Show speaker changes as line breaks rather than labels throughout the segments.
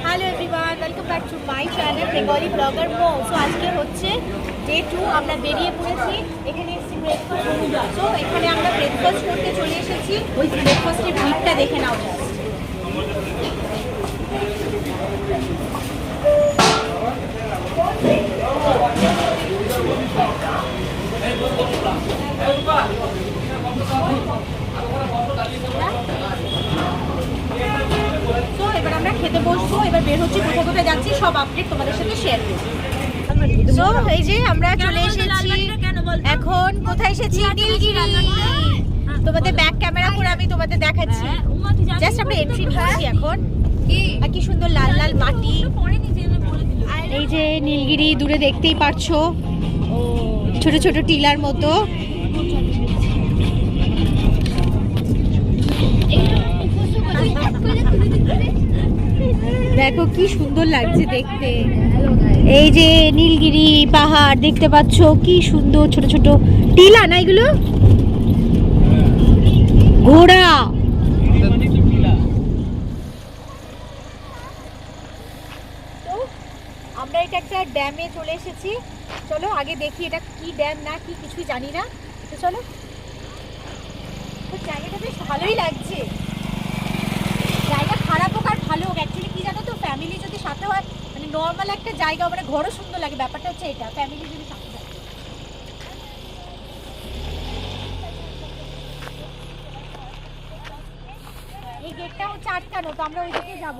Hello everyone welcome back to my channel Bengali blogger Md so আজকে হচ্ছে day to আমরা বেরিয়ে পড়েছি। এখানে এসেছি ব্রেকফাস্ট সো এখানে আমরা ব্রেকফাস্ট করতে চলে এসেছি। ওই ব্রেকফাস্টের ভিড়টা দেখে নাও বের হচ্ছি কোথায় কোথায় যাচ্ছি সব আপডেট তোমাদের সাথে শেয়ার তো এই যে আমরা চলে এসেছি এখন কোথায় এসেছি? নীলগিরি তোমাদের ব্যাক ক্যামেরা করে আমি তোমাদের দেখাচ্ছি। জাস্ট আমরা এন্ট্রি নিচ্ছি এখন। কি? সুন্দর লাল লাল মাটি। এই যে নীলগিরি দূরে দেখতেই পারছ। ছোট ছোট টিলার মতো। দেখো কি সুন্দর লাগছে দেখতে। এই যে নীলগিরি পাহাড় দেখতে পাচ্ছ, কি সুন্দর ছোট ছোট টিলা না এগুলো? ঘোড়া। আমরা এটা একটা ড্যামে চলে এসেছি। চলো আগে দেখি এটা কি ড্যাম না, কি কিছুই জানি না। তো চলো। জায়গাটা বেশ ভালোই লাগছে জায়গা খারাপ হোক আর ভালো হোক অ্যাকচুয়ালি কি জানো তো ফ্যামিলি যদি সাথে হয় মানে নর্মাল একটা জায়গা মানে ঘরও সুন্দর লাগে। ব্যাপারটা হচ্ছে এটা ফ্যামিলি যদি এই গেটটা হচ্ছে আটকানো, তো আমরা ওইদিকে যাব।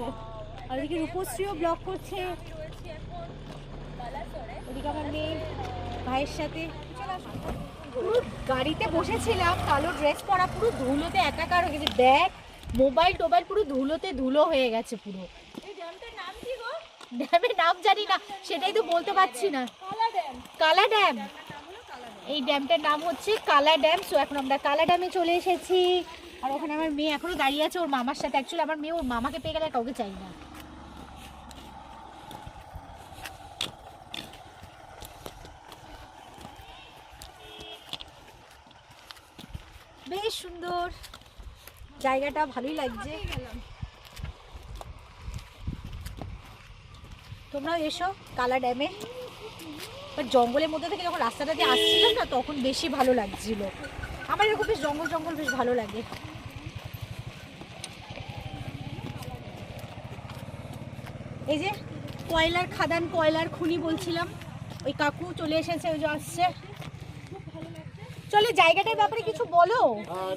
আর ওইদিকে রূপশ্রীও ব্লক করছে। ওদিকে আমার মেয়ে ভাইয়ের সাথে। পুরো গাড়িতে বসেছিলাম, কালো ড্রেস পরা, পুরো ধুলোতে একাকার হয়ে গেছে। ব্যাগ মোবাইল টোবাইল পুরো ধুলোতে ধুলো হয়ে গেছে পুরো। ড্যামের নাম জানি না সেটাই তো বলতে পারছি না। কালা ড্যাম এই ড্যামটার নাম হচ্ছে কালা ড্যাম সো এখন আমরা কালা ড্যামে চলে এসেছি। আর ওখানে আমার মেয়ে এখনও দাঁড়িয়ে আছে ওর মামার সাথে। অ্যাকচুয়ালি আমার মেয়ে ওর মামাকে পেয়ে গেলে কাউকে চাই না। বেশ সুন্দর। জায়গাটা ভালোই লাগছে। তোমরাও এসো কালা ড্যামে। বাট জঙ্গলের মধ্যে থেকে যখন রাস্তাটা দিয়ে আসছিলাম না তখন বেশি ভালো লাগছিল। আমার এরকম বেশ জঙ্গল জঙ্গল বেশ ভালো লাগে। এই যে কয়লার খাদান কয়লার খুনি বলছিলাম ওই কাকু চলে এসেছে ওই যে আসছে। চলে জায়গাটার ব্যাপারে কিছু বলো।
হ্যাঁ,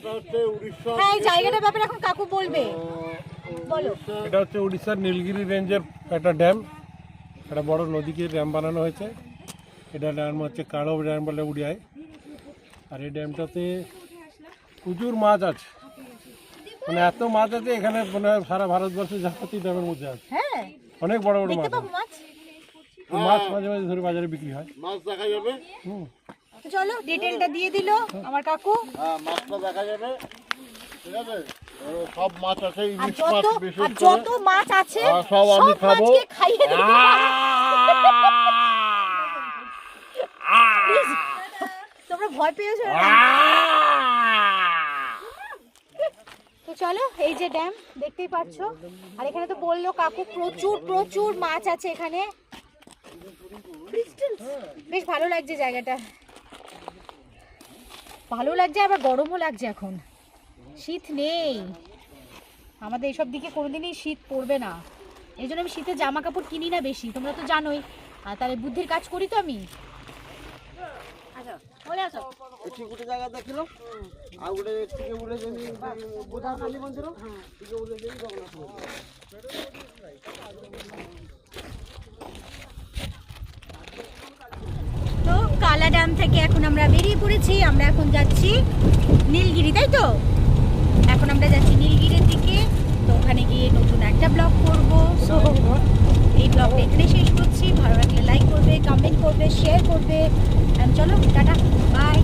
হ্যাঁ এই জায়গাটার ব্যাপারে এখন কাকু বলবে। বলো।
এটা হচ্ছে উড়িষ্যার নীলগিরি রেঞ্জের একটা ড্যাম। একটা বড় নদীকে ড্যাম বানানো হয়েছে। এটা ড্যাম হচ্ছে কালো ড্যাম বলে উড়িয়ায়। আর এই ড্যামটাতে প্রচুর মাছ আছে। মানে এত মাছ আছে এখানে মানে সারা ভারতবর্ষে যাবতীয় ড্যামের মধ্যে আছে।
হ্যাঁ।
অনেক বড় বড় মাছ
মাছ?
মাঝে মাঝে ধরে বাজারে বিক্রি হয়।
মাছ দেখা যাবে?
হুম।
চলো ডিটেলটা দিয়ে দিল আমার কাকু।
হ্যাঁ মাছটা দেখা যাবে। ঠিক আছে? সব মাছ আছে ইলিশ মাছ বিশেষ
আর যত মাছ আছে
সব আমি খাব।
খাইয়ে দেবো। তোমরা ভয় পেয়েছ? তো চলো এই যে ড্যাম দেখতেই পাচ্ছ। আর এখানে তো বলল কাকু প্রচুর প্রচুর মাছ আছে এখানে। বেশ ভালো লাগছে জায়গাটা। ভালো লাগছে আবার গরমও লাগছে এখন। শীত নেই। আমাদের এইসব দিকে কোনোদিনই শীত পড়বে না। এই জন্য আমি শীতে জামা কাপড় কিনি না বেশি তোমরা তো জানোই। আর তাহলে বুদ্ধির কাজ করি তো আমি? তো কালা ড্যাম থেকে এখন আমরা বেরিয়ে পড়েছি আমরা এখন যাচ্ছি নীলগিরি তাই তো? আমরা যাচ্ছি নীলগিরির দিকে। তো ওখানে গিয়ে নতুন একটা ব্লগ করব। সো এই ব্লগটা এখানে শেষ করছি। ভালো লাগলে লাইক করবে কমেন্ট করবে শেয়ার করবে। চলো, টাটা। বাই